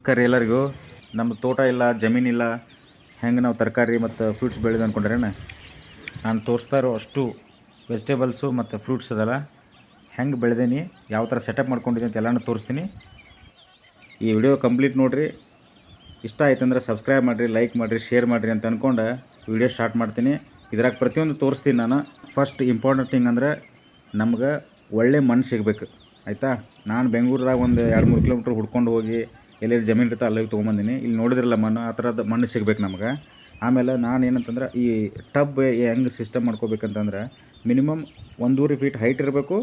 ನಮಸ್ಕಾರ ಎಲ್ಲರಿಗೂ ನಮ್ಮ ತೋಟ ಇಲ್ಲ ಜಮೀನಿಲ್ಲ ಹೆಂಗೆ ನಾವು ತರಕಾರಿ ಮತ್ತು ಫ್ರೂಟ್ಸ್ ಬೆಳೆದು ಅಂದ್ಕೊಂಡ್ರೇನ ನಾನು ತೋರಿಸ್ತಾ ಇರೋ ಅಷ್ಟು ವೆಜಿಟೇಬಲ್ಸು ಮತ್ತು ಫ್ರೂಟ್ಸ್ ಅದಲ್ಲ, ಹೆಂಗೆ ಬೆಳೆದೇನಿ, ಯಾವ ಥರ ಸೆಟಪ್ ಮಾಡ್ಕೊಂಡಿದ್ದೀನಿ ಅಂತ ಎಲ್ಲನೂ ತೋರಿಸ್ತೀನಿ. ಈ ವಿಡಿಯೋ ಕಂಪ್ಲೀಟ್ ನೋಡಿರಿ. ಇಷ್ಟ ಆಯ್ತು ಅಂದ್ರೆ ಸಬ್ಸ್ಕ್ರೈಬ್ ಮಾಡಿರಿ ಲೈಕ್ ಮಾಡಿರಿ ಶೇರ್ ಮಾಡಿರಿ ಅಂತ ಅಂದ್ಕೊಂಡು ವಿಡಿಯೋ ಸ್ಟಾರ್ಟ್ ಮಾಡ್ತೀನಿ. ಇದ್ರಾಗ ಪ್ರತಿಯೊಂದು ತೋರಿಸ್ತೀನಿ ನಾನು. ಫಸ್ಟ್ ಇಂಪಾರ್ಟೆಂಟ್ ಥಿಂಗ್ ಅಂದ್ರೆ ನಮ್ಗೆ ಒಳ್ಳೆ ಮಣ್ಣು ಸಿಗಬೇಕು. ಆಯಿತಾ? ನಾನು ಬೆಂಗಳೂರದಾಗ ಒಂದು ಎರಡು ಮೂರು ಕಿಲೋಮೀಟ್ರ್ ಹುಡ್ಕೊಂಡು ಹೋಗಿ ಎಲ್ಲೆಲ್ಲಿ ಜಮೀನು ಇರುತ್ತೆ ಅಲ್ಲಿ ತೊಗೊಂಬಂದಿನಿ. ಇಲ್ಲಿ ನೋಡಿದ್ರಲ್ಲ ಮಣ್ಣು, ಆ ಥರದ ಮಣ್ಣು ಸಿಗ್ಬೇಕು ನಮ್ಗೆ. ಆಮೇಲೆ ನಾನು ಏನಂತಂದ್ರೆ ಈ ಟಬ್ ಹೆಂಗೆ ಸಿಸ್ಟಮ್ ಮಾಡ್ಕೋಬೇಕಂತಂದ್ರೆ ಮಿನಿಮಮ್ ಒಂದೂವರೆ ಫೀಟ್ ಹೈಟ್ ಇರಬೇಕು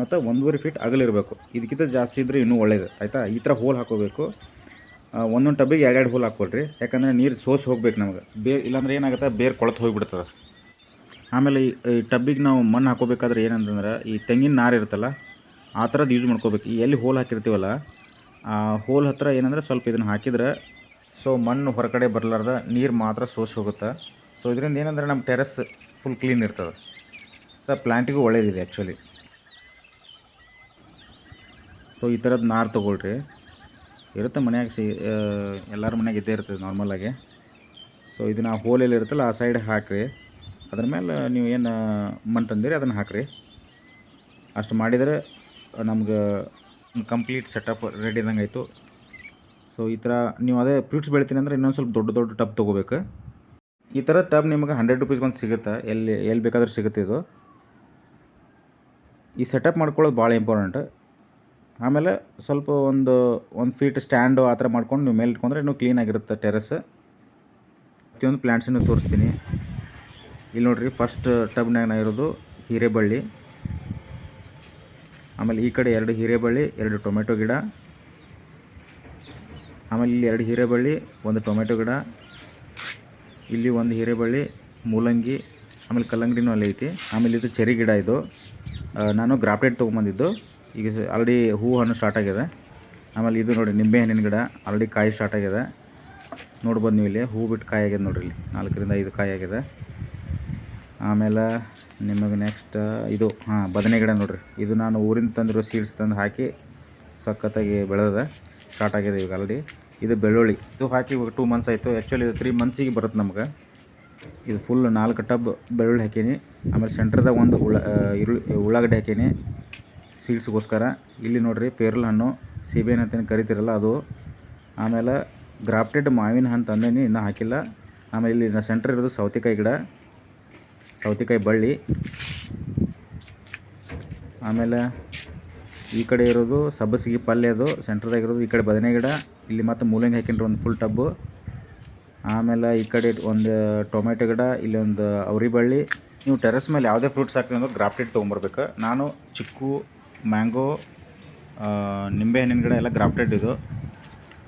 ಮತ್ತು ಒಂದೂವರೆ ಫೀಟ್ ಅಗಲಿರಬೇಕು ಇದಕ್ಕಿಂತ ಜಾಸ್ತಿ ಇದ್ದರೆ ಇನ್ನೂ ಒಳ್ಳೇದು, ಆಯಿತಾ? ಈ ಥರ ಹೋಲ್ ಹಾಕೋಬೇಕು. ಒಂದೊಂದು ಟಬ್ಬಿಗೆ ಎರಡು ಹೋಲ್ ಹಾಕ್ಕೊಳ್ರಿ. ಯಾಕಂದರೆ ನೀರು ಸೋಸಿ ಹೋಗ್ಬೇಕು ನಮಗೆ. ಬೇರೆ ಇಲ್ಲಾಂದ್ರೆ ಏನಾಗುತ್ತೆ? ಬೇರೆ ಕೊಳತು ಹೋಗಿಬಿಡ್ತದೆ. ಆಮೇಲೆ ಈ ಈ ಟಬ್ಬಿಗೆ ನಾವು ಮಣ್ಣು ಹಾಕೋಬೇಕಾದ್ರೆ ಏನಂತಂದ್ರೆ ಈ ತೆಂಗಿನ ನಾರು ಇರುತ್ತಲ್ಲ, ಆ ಥರದ್ದು ಯೂಸ್ ಮಾಡ್ಕೋಬೇಕು. ಈ ಎಲ್ಲಿ ಹೋಲ್ ಹಾಕಿರ್ತೀವಲ್ಲ ಆ, ಹೋಲ್ ಹತ್ತಿರ ಏನಂದ್ರೆ ಸ್ವಲ್ಪ ಇದನ್ನು ಹಾಕಿದ್ರೆ ಸೊ ಮಣ್ಣು ಹೊರಗಡೆ ಬರಲಾರ್ದ ನೀರು ಮಾತ್ರ ಸೋಸಿ ಹೋಗುತ್ತೆ. ಸೊ ಇದರಿಂದ ಏನಂದ್ರೆ ನಮ್ಮ ಟೆರೆಸ್ ಫುಲ್ ಕ್ಲೀನ್ ಇರ್ತದೆ. ಪ್ಲ್ಯಾಂಟಿಗೂ ಒಳ್ಳೇದಿದೆ ಆ್ಯಕ್ಚುಲಿ ಸೊ ಈ ಥರದ್ದು ನಾರು ತೊಗೊಳ್ರಿ. ಇರುತ್ತೆ ಮನ್ಯಾಗ ಸಿ ಎಲ್ಲರ ಮನೆಯಾಗ ಇದ್ದೇ ಇರ್ತದೆ ನಾರ್ಮಲಾಗಿ ಸೊ ಇದನ್ನು ಆ ಹೋಲೆಲ್ಲಿ ಇರುತ್ತಲ್ಲ, ಆ ಸೈಡ್ ಹಾಕಿರಿ. ಅದ್ರ ಮೇಲೆ ನೀವು ಏನು ಮಣ್ಣು ತಂದಿರಿ, ಅದನ್ನು ಹಾಕಿರಿ. ಅಷ್ಟು ಮಾಡಿದರೆ ನಮ್ಗೆ ಕಂಪ್ಲೀಟ್ ಸೆಟಪ್ ರೆಡಿ ಇದ್ದಂಗೆ ಆಯಿತು. ಸೊ ಈ ಥರ ನೀವು ಅದೇ ಫ್ರೂಟ್ಸ್ ಬೆಳಿತೀನಿ ಅಂದರೆ ಇನ್ನೊಂದು ಸ್ವಲ್ಪ ದೊಡ್ಡ ದೊಡ್ಡ ಟಬ್ ತೊಗೋಬೇಕು. ಈ ಥರ ಟಬ್ ನಿಮಗೆ ಹಂಡ್ರೆಡ್ ರುಪೀಸ್ ಒಂದು ಸಿಗುತ್ತೆ. ಎಲ್ಲಿ ಎಲ್ಲಿ ಬೇಕಾದರೂ ಸಿಗುತ್ತೆ ಇದು. ಈ ಸೆಟಪ್ ಮಾಡ್ಕೊಳ್ಳೋದು ಭಾಳ ಇಂಪಾರ್ಟೆಂಟ್ ಆಮೇಲೆ ಸ್ವಲ್ಪ ಒಂದು ಒಂದು ಫೀಟ್ ಸ್ಟ್ಯಾಂಡು ಆ ಥರ ಮಾಡ್ಕೊಂಡು ನೀವು ಮೇಲೆ ಇಟ್ಕೊಂಡ್ರೆ ಇನ್ನೂ ಕ್ಲೀನಾಗಿರುತ್ತೆ ಟೆರೆಸ್ ಪ್ರತಿಯೊಂದು ಪ್ಲ್ಯಾಂಟ್ಸನ್ನು ತೋರಿಸ್ತೀನಿ. ಇಲ್ಲಿ ನೋಡಿರಿ ಫಸ್ಟ್ ಟಬ್ನಾಗ ನಾ ಇರೋದು ಹೀರೆಬಳ್ಳಿ. ಆಮೇಲೆ ಈ ಕಡೆ ಎರಡು ಹೀರೆಬಳ್ಳಿ, ಎರಡು ಟೊಮೆಟೊ ಗಿಡ. ಆಮೇಲೆ ಇಲ್ಲಿ ಎರಡು ಹೀರೆಬಳ್ಳಿ, ಒಂದು ಟೊಮೆಟೊ ಗಿಡ. ಇಲ್ಲಿ ಒಂದು ಹೀರೆಬಳ್ಳಿ, ಮೂಲಂಗಿ, ಆಮೇಲೆ ಕಲ್ಲಂಗಡಿನೂ ಅಲ್ಲಿ ಐತಿ. ಆಮೇಲೆ ಇದು ಚೆರಿ ಗಿಡ ಇದು. ನಾನು ಗ್ರಾಫ್ಟೆಡ್ ತೊಗೊಂಬಂದಿದ್ದು. ಈಗ ಆಲ್ರೆಡಿ ಹೂವು ಹಣ್ಣು ಸ್ಟಾರ್ಟ್ ಆಗಿದೆ. ಆಮೇಲೆ ಇದು ನೋಡಿ, ನಿಂಬೆ ಹಣ್ಣಿನ ಗಿಡ ಆಲ್ರೆಡಿ ಕಾಯಿ ಸ್ಟಾರ್ಟ್ ಆಗಿದೆ. ನೋಡ್ಬೋದು ನೀವು ಇಲ್ಲಿ, ಹೂ ಬಿಟ್ಟು ಕಾಯಿ ಆಗಿದೆ ನೋಡ್ರಿ ಇಲ್ಲಿ. ನಾಲ್ಕರಿಂದ ಐದು ಕಾಯಿ ಆಗಿದೆ. ಆಮೇಲೆ ನಿಮಗೆ ನೆಕ್ಸ್ಟ್ ಇದು, ಹಾಂ, ಬದನೆ ಗಿಡ ನೋಡಿರಿ. ಇದು ನಾನು ಊರಿಂದ ತಂದಿರೋ ಸೀಡ್ಸ್ ತಂದು ಹಾಕಿ ಸಖತ್ತಾಗಿ ಬೆಳೆದ ಸ್ಟಾರ್ಟ್ ಆಗಿದೆ ಈಗ ಆಲ್ರೆಡಿ ಇದು ಬೆಳ್ಳುಳ್ಳಿ. ಇದು ಹಾಕಿ ಇವಾಗ ಟೂ ಮಂತ್ಸ್ ಆಯಿತು. ಆ್ಯಕ್ಚುಲಿ ಇದು ತ್ರೀ ಮಂತ್ಸಿಗೆ ಬರುತ್ತೆ ನಮ್ಗೆ. ಇದು ಫುಲ್ ನಾಲ್ಕು ಟಬ್ ಬೆಳ್ಳುಳ್ಳಿ ಹಾಕೀನಿ. ಆಮೇಲೆ ಸೆಂಟ್ರದಾಗ ಒಂದು ಉಳ್ಳ ಈರುಳ್ಳಿ, ಉಳ್ಳಾಗಡ್ಡೆ ಹಾಕೀನಿ. ಸೀಡ್ಸ್ಗೋಸ್ಕರ ಇಲ್ಲಿ ನೋಡಿರಿ, ಪೇರಲ ಹಣ್ಣು ಸೀಬೆಹಣ್ಣು ಅಂತೇನು ಕರಿತೀರಲ್ಲ ಅದು. ಆಮೇಲೆ ಗ್ರಾಫ್ಟೆಡ್ ಮಾವಿನ ಹಣ್ಣು ತಂದೇನಿ, ಇನ್ನೂ ಹಾಕಿಲ್ಲ. ಆಮೇಲೆ ಇಲ್ಲಿ ಸೆಂಟ್ರ್ ಇರೋದು ಸೌತೆಕಾಯಿ ಗಿಡ. ಸೌತೆಕಾಯಿ ಬಳ್ಳಿ. ಆಮೇಲೆ ಈ ಕಡೆ ಇರೋದು ಸಬ್ಬಸಿಗೆ ಪಲ್ಯ ಅದು ಸೆಂಟ್ರದಾಗ ಇರೋದು ಈ ಕಡೆ ಬದನೆ ಗಿಡ, ಇಲ್ಲಿ ಮತ್ತು ಮೂಲಂಗಿ ಹಾಕಿನ್ರಿ ಒಂದು ಫುಲ್ ಟಬ್ಬು ಆಮೇಲೆ ಈ ಕಡೆ ಒಂದು ಟೊಮೆಟೊ ಗಿಡ, ಇಲ್ಲಿ ಒಂದು ಅವರಿ ಬಳ್ಳಿ. ನೀವು ಟೆರೆಸ್ ಮೇಲೆ ಯಾವುದೇ ಫ್ರೂಟ್ಸ್ ಹಾಕ್ತೀವಿ ಅಂದ್ರೆ ಗ್ರಾಫ್ಟೆಡ್ ತೊಗೊಂಬರ್ಬೇಕು. ನಾನು ಚಿಕ್ಕು ಮ್ಯಾಂಗೋ ನಿಂಬೆ ಹಣ್ಣಿನ ಗಿಡ ಎಲ್ಲ ಗ್ರಾಫ್ಟೆಡ್ ಇದು.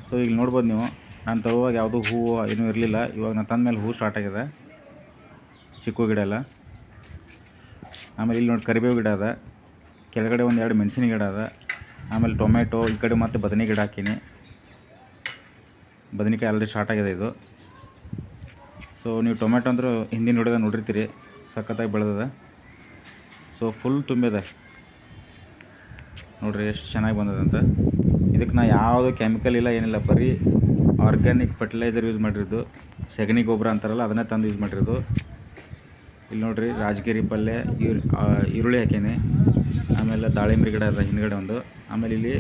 ಸೊ ಈಗ ನೋಡ್ಬೋದು ನೀವು. ನಾನು ತರುವಾಗ ಯಾವುದೂ ಹೂವು ಏನೂ ಇರಲಿಲ್ಲ. ಇವಾಗ ನಾನು ತಂದ ಮೇಲೆ ಹೂವು ಸ್ಟಾರ್ಟ್ ಆಗಿದೆ. ಚಿಕ್ಕು ಗಿಡ ಎಲ್ಲ. ಆಮೇಲೆ ಇಲ್ಲಿ ನೋಡಿ ಕರಿಬೇವು ಗಿಡ ಅದ. ಕೆಳಗಡೆ ಒಂದು ಎರಡು ಮೆಣಸಿನ ಗಿಡ ಅದ. ಆಮೇಲೆ ಟೊಮೆಟೊ ಈ ಕಡೆ ಮತ್ತೆ ಬದನೆ ಗಿಡ ಹಾಕೀನಿ. ಬದನೆಕಾಯಿ ಆಲ್ರೆಡಿ ಸ್ಟಾರ್ಟ್ ಆಗಿದೆ ಇದು. ಸೊ ನೀವು ಟೊಮೆಟೊ ಅಂದ್ರೆ ಹಿಂದಿನ ಹಿಡಿದ ನೋಡಿರ್ತೀರಿ. ಸಖತ್ತಾಗಿ ಬೆಳೆದದ. ಸೊ ಫುಲ್ ತುಂಬಿದೆ. ನೋಡಿರಿ ಎಷ್ಟು ಚೆನ್ನಾಗಿ ಬಂದದಂತ. ಇದಕ್ಕೆ ನಾ ಯಾವುದೂ ಕೆಮಿಕಲ್ ಇಲ್ಲ, ಏನಿಲ್ಲ. ಬರೀ ಆರ್ಗ್ಯಾನಿಕ್ ಫರ್ಟಿಲೈಸರ್ ಯೂಸ್ ಮಾಡಿರೋದು. ಸಗಣಿ ಗೊಬ್ಬರ ಅಂತಾರಲ್ಲ, ಅದನ್ನೇ ತಂದು ಯೂಸ್ ಮಾಡಿರೋದು. ಇಲ್ಲಿ ನೋಡ್ರಿ ರಾಜಗಿರಿ ಪಲ್ಯ ಈರುಳ್ಳಿ ಹಾಕೀನಿ. ಆಮೇಲೆ ದಾಳಿಂಬೆ ಗಿಡ ಅದ ಹಿಂದ್ಗಡೆ ಒಂದು. ಆಮೇಲೆ ಇಲ್ಲಿ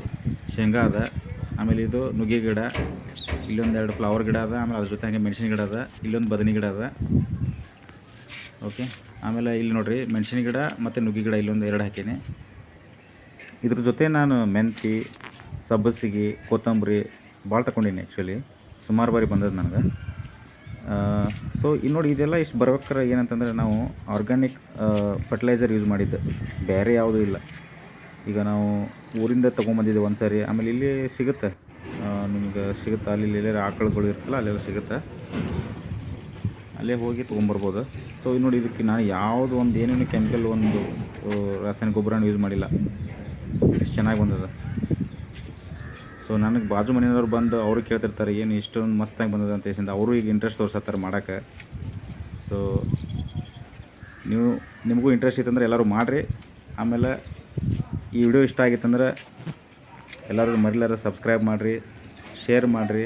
ಶೇಂಗಾ ಅದ. ಆಮೇಲೆ ಇದು ನುಗ್ಗೆ ಗಿಡ. ಇಲ್ಲೊಂದು ಎರಡು ಫ್ಲವರ್ ಗಿಡ ಅದ. ಆಮೇಲೆ ಅದ್ರ ಜೊತೆ ಹಂಗೆ ಮೆಣಸಿನ ಗಿಡ ಅದ. ಇಲ್ಲೊಂದು ಬದನೆ ಗಿಡ ಅದ. ಓಕೆ. ಆಮೇಲೆ ಇಲ್ಲಿ ನೋಡ್ರಿ ಮೆಣಸಿನ ಗಿಡ ಮತ್ತು ನುಗ್ಗೆ ಗಿಡ ಇಲ್ಲೊಂದು ಎರಡು ಹಾಕೀನಿ. ಇದ್ರ ಜೊತೆ ನಾನು ಮೆಂತಿ ಸಬ್ಬಸಿಗೆ ಕೊತ್ತಂಬರಿ ಭಾಳ ತಗೊಂಡೀನಿ ಆ್ಯಕ್ಚುಲಿ ಸುಮಾರು ಬಾರಿ ಬಂದದ್ದು ನನಗೆ. ಸೊ ಇನ್ನು ನೋಡಿ, ಇದೆಲ್ಲ ಇಷ್ಟು ಬರ್ಬೇಕಾರೆ ಏನಂತಂದರೆ ನಾವು ಆರ್ಗ್ಯಾನಿಕ್ ಫರ್ಟಿಲೈಸರ್ ಯೂಸ್ ಮಾಡಿದ್ದು. ಬೇರೆ ಯಾವುದೂ ಇಲ್ಲ. ಈಗ ನಾವು ಊರಿಂದ ತೊಗೊಂಬಂದಿದ್ದೆ ಒಂದು ಸಾರಿ. ಆಮೇಲೆ ಇಲ್ಲಿ ಸಿಗುತ್ತೆ. ನಿಮ್ಗೆ ಸಿಗುತ್ತೆ. ಅಲ್ಲಿ ಇಲ್ಲಿ ಎಲ್ಲಾರ ಆಕಳುಗಳು ಇರ್ತಲ್ಲ, ಅಲ್ಲೆಲ್ಲ ಸಿಗುತ್ತೆ. ಅಲ್ಲೇ ಹೋಗಿ ತೊಗೊಂಬರ್ಬೋದು. ಸೊ ಇದು ನೋಡಿ, ಇದಕ್ಕೆ ನಾನು ಯಾವುದು ಒಂದು ಏನೇನು ಕೆಮಿಕಲ್ ಒಂದು ರಾಸಾಯನಿಕ ಗೊಬ್ಬರನ ಯೂಸ್ ಮಾಡಿಲ್ಲ. ಎಷ್ಟು ಚೆನ್ನಾಗಿ ಬಂದದ. ಸೊ ನನಗೆ ಬಾಜು ಮನೆಯವ್ರು ಬಂದು ಅವರು ಕೇಳ್ತಿರ್ತಾರೆ, ಏನು ಇಷ್ಟೊಂದು ಮಸ್ತಾಗಿ ಬಂದದ ಅಂತ ಹೇಸಿಂದ ಅವರು ಈಗ ಇಂಟ್ರೆಸ್ಟ್ ತೋರಿಸತ್ತಾರೆ ಮಾಡೋಕ್ಕೆ. ಸೊ ನೀವು, ನಿಮಗೂ ಇಂಟ್ರೆಸ್ಟ್ ಇತ್ತಂದ್ರೆ ಎಲ್ಲರೂ ಮಾಡಿರಿ. ಆಮೇಲೆ ಈ ವಿಡಿಯೋ ಇಷ್ಟ ಆಗಿತ್ತಂದ್ರೆ ಎಲ್ಲರೂ ಮರಿಲಾರ ಸಬ್ಸ್ಕ್ರೈಬ್ ಮಾಡಿರಿ ಶೇರ್ ಮಾಡಿರಿ.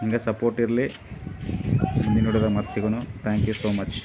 ಹಿಂಗೆ ಸಪೋರ್ಟ್ ಇರಲಿ. ಮುಂದಿನ ನೋಡಿದ ಮತ್ತೆ ಸಿಗೋಣ ಥ್ಯಾಂಕ್ ಯು ಸೋ ಮಚ್